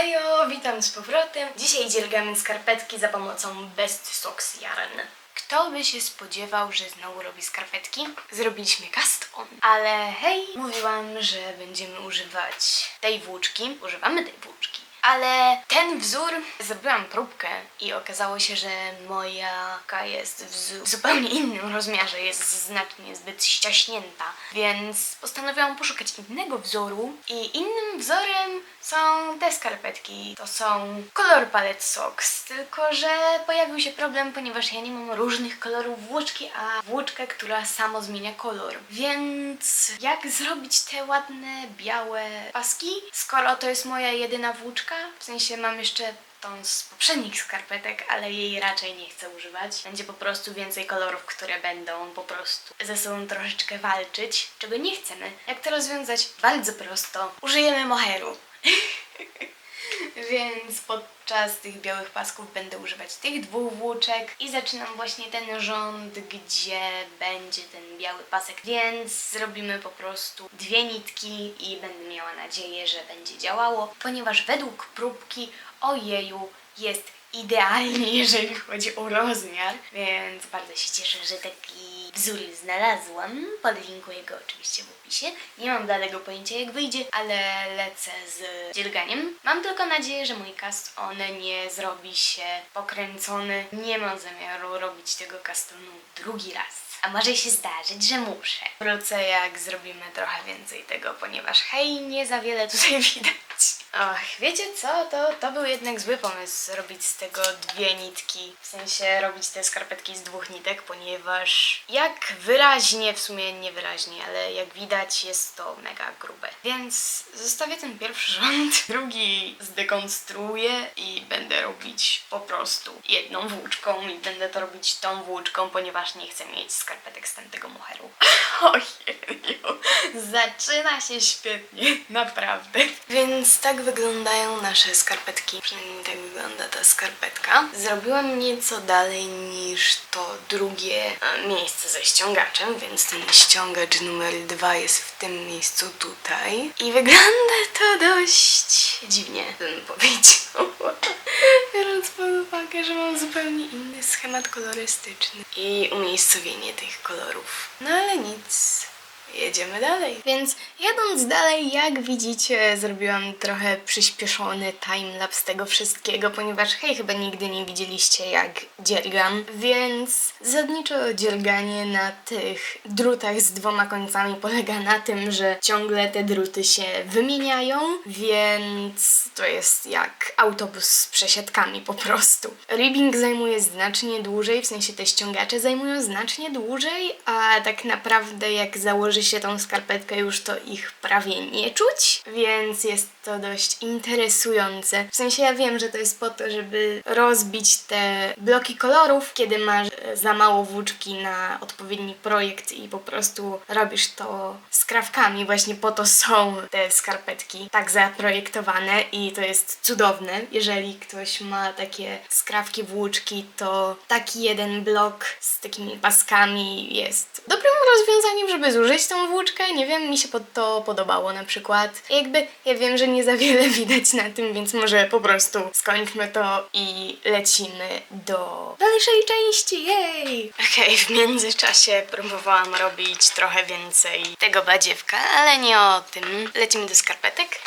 Hejo, witam z powrotem. Dzisiaj dziergamy skarpetki za pomocą Best Socks Yarn. Kto by się spodziewał, że znowu robi skarpetki? Zrobiliśmy cast on. Ale hej, mówiłam, że będziemy używać tej włóczki. Używamy tej włóczki. Ale ten wzór, zrobiłam próbkę i okazało się, że moja jest w zu- zupełnie innym rozmiarze, jest znacznie zbyt ściaśnięta, więc postanowiłam poszukać innego wzoru i innym wzorem są te skarpetki. To są Color Palette Socks, tylko że pojawił się problem, ponieważ ja nie mam różnych kolorów włóczki, a włóczkę, która samo zmienia kolor. Więc jak zrobić te ładne, białe paski, skoro to jest moja jedyna włóczka? W sensie mam jeszcze tą z poprzednich skarpetek, ale jej raczej nie chcę używać. Będzie po prostu więcej kolorów, które będą po prostu ze sobą troszeczkę walczyć, czego nie chcemy. Jak to rozwiązać? Bardzo prosto. Użyjemy moheru. Więc podczas tych białych pasków będę używać tych dwóch włóczek i zaczynam właśnie ten rząd, gdzie będzie ten biały pasek, więc zrobimy po prostu dwie nitki i będę miała nadzieję, że będzie działało, ponieważ według próbki ojeju jest idealnie, jeżeli chodzi o rozmiar, więc bardzo się cieszę, że taki wzór znalazłam. Podlinkuję go oczywiście w opisie. Nie mam dalego pojęcia jak wyjdzie, ale lecę z dzierganiem. Mam tylko nadzieję, że mój cast on nie zrobi się pokręcony. Nie mam zamiaru robić tego castonu drugi raz. A może się zdarzyć, że muszę. Wrócę jak zrobimy trochę więcej tego, ponieważ hej, nie za wiele tutaj widać. Och, wiecie co? To, to był jednak zły pomysł robić z tego dwie nitki. W sensie robić te skarpetki z dwóch nitek, ponieważ jak wyraźnie, w sumie niewyraźnie, ale jak widać jest to mega grube. Więc zostawię ten pierwszy rząd, drugi zdekonstruuję i będę robić po prostu jedną włóczką i będę to robić tą włóczką, ponieważ nie chcę mieć skarpetek z tamtego moheru. Ojeju, zaczyna się świetnie, naprawdę. Więc tak wyglądają nasze skarpetki. Przynajmniej tak wygląda ta skarpetka. Zrobiłam nieco dalej niż to drugie e, miejsce ze ściągaczem, więc ten ściągacz numer dwa jest w tym miejscu tutaj. I wygląda to dość dziwnie, bym powiedział. Biorąc pod uwagę, że mam zupełnie inny schemat kolorystyczny i umiejscowienie tych kolorów. No ale nic. Jedziemy dalej. Więc jadąc dalej, jak widzicie, zrobiłam trochę przyspieszony timelapse tego wszystkiego, ponieważ hej, chyba nigdy nie widzieliście jak dziergam. Więc zasadniczo dzierganie na tych drutach z dwoma końcami polega na tym, że ciągle te druty się wymieniają, więc to jest jak autobus z przesiadkami po prostu. Ribbing zajmuje znacznie dłużej, w sensie te ściągacze zajmują znacznie dłużej, a tak naprawdę jak założy się tą skarpetkę już to ich prawie nie czuć, więc jest to dość interesujące. W sensie ja wiem, że to jest po to, żeby rozbić te bloki kolorów, kiedy masz e, za mało włóczki na odpowiedni projekt i po prostu robisz to skrawkami. Właśnie po to są te skarpetki tak zaprojektowane i to jest cudowne. Jeżeli ktoś ma takie skrawki włóczki, to taki jeden blok z takimi paskami jest dobrym rozwiązaniem, żeby zużyć tą włóczkę. Nie wiem, mi się to podobało na przykład. Jakby ja wiem, że nie za wiele widać na tym, więc może po prostu skończmy to i lecimy do dalszej części. Jej! Okej, w międzyczasie próbowałam robić trochę więcej tego badziewka, ale nie o tym. Lecimy do skarpetek.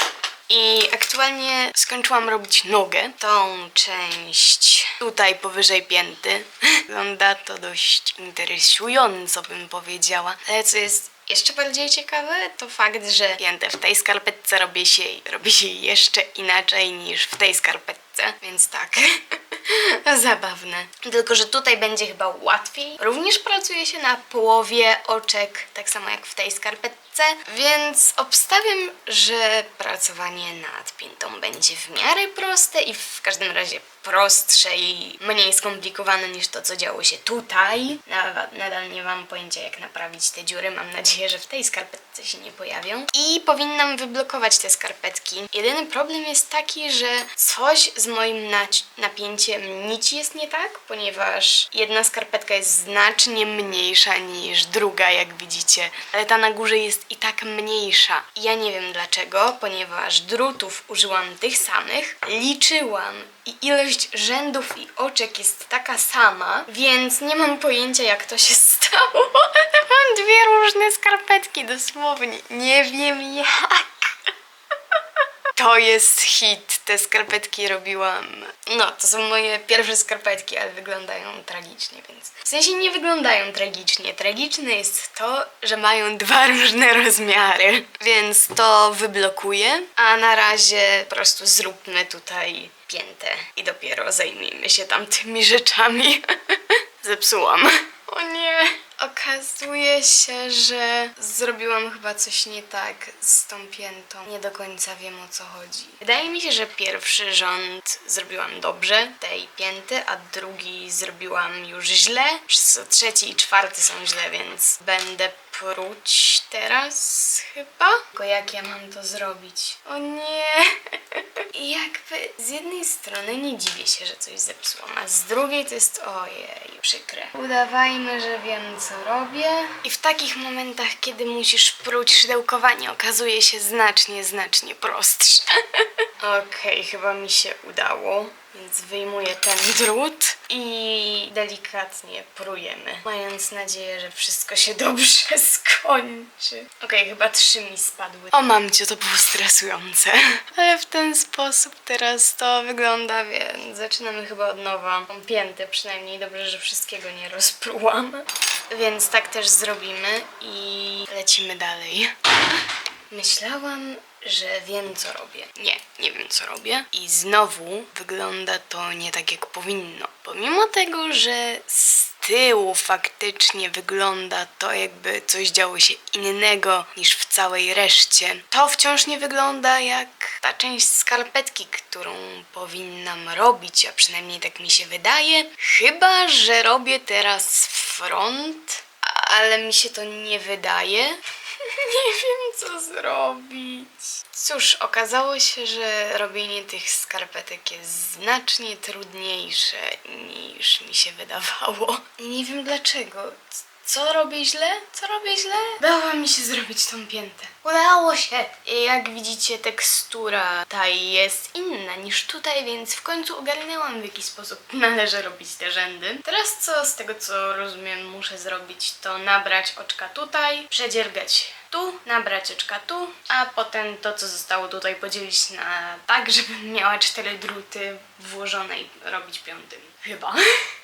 I aktualnie skończyłam robić nogę, tą część tutaj powyżej pięty. Wygląda to dość interesująco, bym powiedziała. Ale co jest jeszcze bardziej ciekawe, to fakt, że piętę w tej skarpetce robi się, robi się jeszcze inaczej niż w tej skarpetce, więc tak. Zabawne. Tylko, że tutaj będzie chyba łatwiej. Również pracuje się na połowie oczek, tak samo jak w tej skarpetce, więc obstawiam, że pracowanie nad pintą będzie w miarę proste i w każdym razie prostsze i mniej skomplikowane niż to, co działo się tutaj. Nadal, nie mam pojęcia, jak naprawić te dziury. Mam nadzieję, że w tej skarpetce się nie pojawią. I powinnam wyblokować te skarpetki. Jedyny problem jest taki, że coś z moim napięciem nici jest nie tak, ponieważ jedna skarpetka jest znacznie mniejsza niż druga, jak widzicie. Ale ta na górze jest i tak mniejsza. Ja nie wiem dlaczego, ponieważ drutów użyłam tych samych, liczyłam i ilość rzędów i oczek jest taka sama, więc nie mam pojęcia jak to się stało. Mam dwie różne skarpetki dosłownie. Nie wiem jak. To jest hit. Te skarpetki robiłam. No, to są moje pierwsze skarpetki, ale wyglądają tragicznie, więc. W sensie nie wyglądają tragicznie. Tragiczne jest to, że mają dwa różne rozmiary, więc to wyblokuję. A na razie po prostu zróbmy tutaj piętę i dopiero zajmijmy się tamtymi rzeczami. Zepsułam. O nie. Okazuje się, że zrobiłam chyba coś nie tak z tą piętą. Nie do końca wiem o co chodzi. Wydaje mi się, że pierwszy rząd zrobiłam dobrze, tej pięty, a drugi zrobiłam już źle. Wszyscy trzeci i czwarty są źle, więc będę pruć teraz chyba. Tylko jak ja mam to zrobić? O nie! I jakby z jednej strony nie dziwię się, że coś zepsułam, a z drugiej to jest ojej, przykre. Udawajmy, że wiem co robię. I w takich momentach, kiedy musisz pruć szydełkowanie, okazuje się znacznie, znacznie prostsze. Okej, chyba mi się udało. Więc wyjmuję ten drut i delikatnie prujemy, mając nadzieję, że wszystko się dobrze skończy. Okej, chyba trzy mi spadły. O mamcie, to było stresujące. Ale w ten sposób teraz to wygląda, więc zaczynamy chyba od nowa. Mam piętę przynajmniej, dobrze, że wszystkiego nie rozprułam. Więc tak też zrobimy i lecimy dalej. Myślałam, że wiem co robię. Nie, nie wiem co robię. I znowu wygląda to nie tak jak powinno. Pomimo tego, że z tyłu faktycznie wygląda to jakby coś działo się innego niż w całej reszcie, to wciąż nie wygląda jak ta część skarpetki, którą powinnam robić, a przynajmniej tak mi się wydaje. Chyba, że robię teraz front, ale mi się to nie wydaje. Nie wiem, co zrobić. Cóż, okazało się, że robienie tych skarpetek jest znacznie trudniejsze niż mi się wydawało. I nie wiem dlaczego. Co robię źle? Co robię źle? Udało mi się zrobić tą piętę. Udało się! Jak widzicie, tekstura ta jest inna niż tutaj, więc w końcu ogarnęłam w jaki sposób należy robić te rzędy. Teraz co z tego co rozumiem muszę zrobić to nabrać oczka tutaj, przedziergać tu, nabrać oczka tu, a potem to co zostało tutaj podzielić na tak, żebym miała cztery druty włożone i robić piątym. Chyba.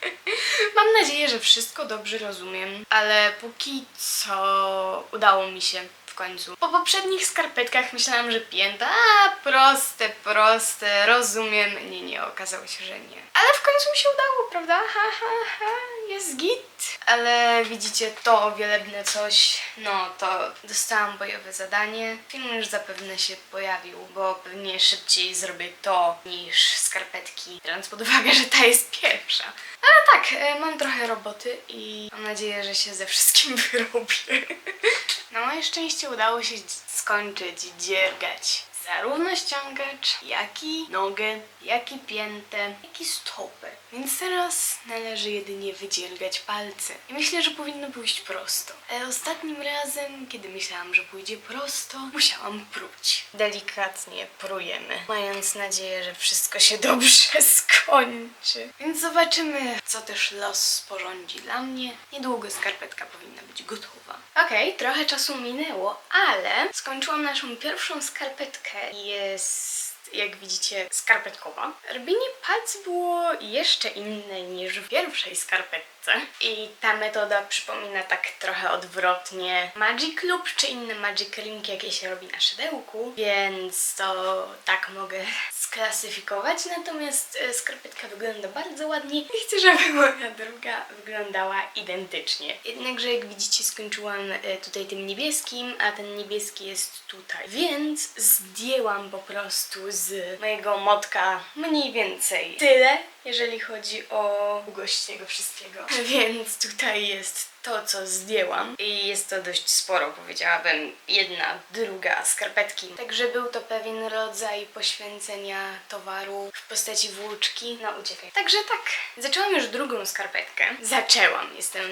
Mam nadzieję, że wszystko dobrze rozumiem, ale póki co udało mi się w końcu. Po poprzednich skarpetkach myślałam, że pięta, a proste, proste, rozumiem. Nie, nie, okazało się, że nie. Ale w końcu mi się udało, prawda? Ha, ha, ha, jest git. Ale widzicie, to wielebne coś, no to dostałam bojowe zadanie. Film już zapewne się pojawił, bo pewnie szybciej zrobię to niż skarpetki, biorąc pod uwagę, że ta jest pierwsza. Ale tak, e, mam trochę roboty i mam nadzieję, że się ze wszystkim wyrobię. Na moje szczęście udało się skończyć dziergać zarówno ściągacz, jak i nogę, jak i piętę, jak i stopę. Więc teraz należy jedynie wydziergać palce. I myślę, że powinno pójść prosto. Ale ostatnim razem, kiedy myślałam, że pójdzie prosto, musiałam pruć. Delikatnie prujemy, mając nadzieję, że wszystko się dobrze skończy. Więc zobaczymy, co też los sporządzi dla mnie. Niedługo skarpetka powinna być gotowa. Okej, trochę czasu minęło, ale skończyłam naszą pierwszą skarpetkę. Jest jak widzicie, skarpetkowa. Robienie palców było jeszcze inne niż w pierwszej skarpetce. I ta metoda przypomina tak trochę odwrotnie Magic Loop czy inne Magic Ring, jakie się robi na szydełku, więc to tak mogę sklasyfikować. Natomiast e, skarpetka wygląda bardzo ładnie i chcę, żeby moja druga wyglądała identycznie. Jednakże jak widzicie skończyłam e, tutaj tym niebieskim, a ten niebieski jest tutaj. Więc zdjęłam po prostu z mojego motka mniej więcej tyle, jeżeli chodzi o długość tego wszystkiego. Więc tutaj jest to, co zdjęłam. I jest to dość sporo, powiedziałabym. Jedna, druga skarpetki. Także był to pewien rodzaj poświęcenia towaru w postaci włóczki. No, uciekaj. Także tak, zaczęłam już drugą skarpetkę. Zaczęłam, jestem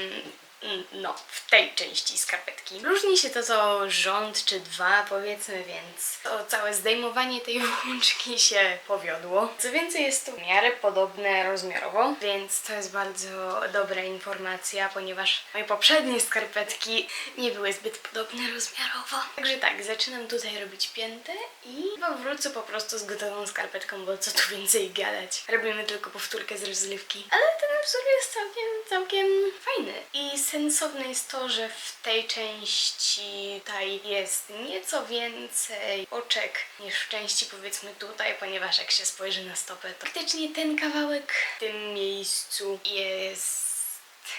no, w tej części skarpetki. Różni się to co rząd czy dwa powiedzmy, więc to całe zdejmowanie tej włączki się powiodło. Co więcej jest to w miarę podobne rozmiarowo, więc to jest bardzo dobra informacja, ponieważ moje poprzednie skarpetki nie były zbyt podobne rozmiarowo. Także tak, zaczynam tutaj robić piętę i chyba wrócę po prostu z gotową skarpetką, bo co tu więcej gadać. Robimy tylko powtórkę z rozlewki. Ale ten wzór jest całkiem, całkiem fajny. I sensowne jest to, że w tej części tutaj jest nieco więcej oczek niż w części powiedzmy tutaj, ponieważ jak się spojrzy na stopę, to faktycznie ten kawałek w tym miejscu jest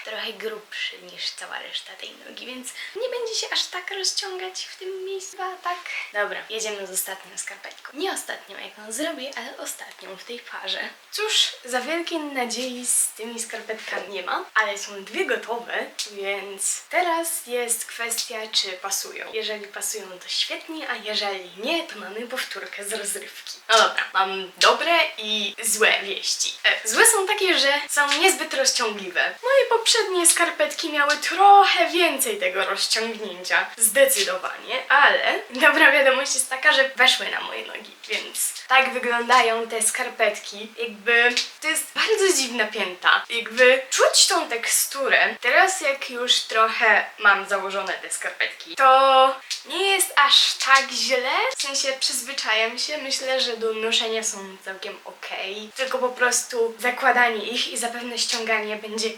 trochę grubszy niż cała reszta tej nogi, więc nie będzie się aż tak rozciągać w tym miejscu, tak. Dobra, jedziemy z ostatnią skarpetką. Nie ostatnią, jaką zrobię, ale ostatnią w tej parze. Cóż, za wielkiej nadziei z tymi skarpetkami nie ma, ale są dwie gotowe, więc teraz jest kwestia, czy pasują. Jeżeli pasują, to świetnie, a jeżeli nie, to mamy powtórkę z rozrywki. No dobra, mam dobre i złe wieści. E, złe są takie, że są niezbyt rozciągliwe. Moje poprzednie skarpetki miały trochę więcej tego rozciągnięcia. Zdecydowanie, ale dobra wiadomość jest taka, że weszły na moje nogi, więc tak wyglądają te skarpetki. Jakby to jest bardzo dziwna pięta. Jakby czuć tą teksturę. Teraz jak już trochę mam założone te skarpetki, to nie jest aż tak źle. W sensie przyzwyczajam się. Myślę, że do noszenia są całkiem okej. Tylko po prostu zakładanie ich i zapewne ściąganie będzie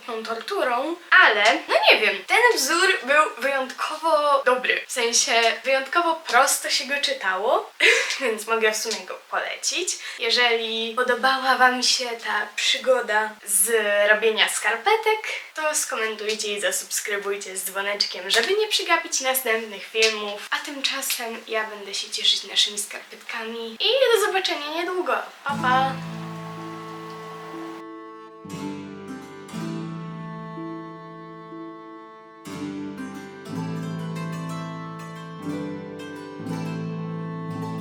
absolutną torturą. Ale, no nie wiem, ten wzór był wyjątkowo dobry. W sensie wyjątkowo prosto się go czytało, więc mogę w sumie go polecić. Jeżeli podobała Wam się ta przygoda z robienia skarpetek, to skomentujcie i zasubskrybujcie z dzwoneczkiem, żeby nie przegapić następnych filmów. A tymczasem ja będę się cieszyć naszymi skarpetkami i do zobaczenia niedługo. Pa pa!